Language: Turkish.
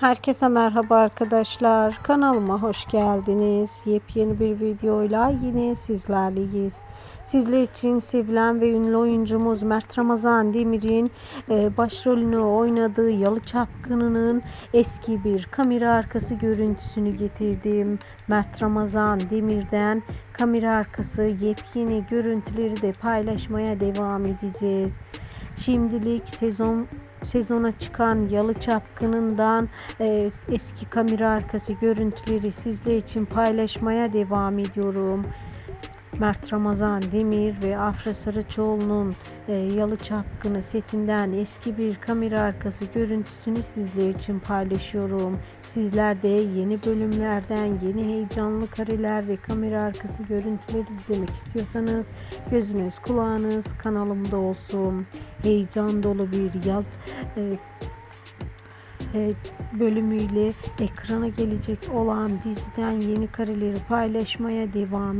Herkese merhaba arkadaşlar. Kanalıma hoş geldiniz. Yepyeni bir videoyla yine sizlerleyiz. Sizler için sevilen ve ünlü oyuncumuz Mert Ramazan Demir'in e, başrolünü oynadığı Yalı Çapkını'nın eski bir kamera arkası görüntüsünü getirdim. Mert Ramazan Demir'den kamera arkası yepyeni görüntüleri de paylaşmaya devam edeceğiz. Şimdilik sezon sezona çıkan Yalı Çapkını'ndan e, eski kamera arkası görüntüleri sizler için paylaşmaya devam ediyorum. Mert Ramazan Demir ve Afra Saraçoğlu'nun e, Yalı Çapkını setinden eski bir kamera arkası görüntüsünü sizler için paylaşıyorum. Sizler de yeni bölümlerden yeni heyecanlı kareler ve kamera arkası görüntüler izlemek istiyorsanız gözünüz kulağınız kanalımda olsun. Heyecan dolu bir yaz e, e, bölümüyle ekrana gelecek olan diziden yeni kareleri paylaşmaya devam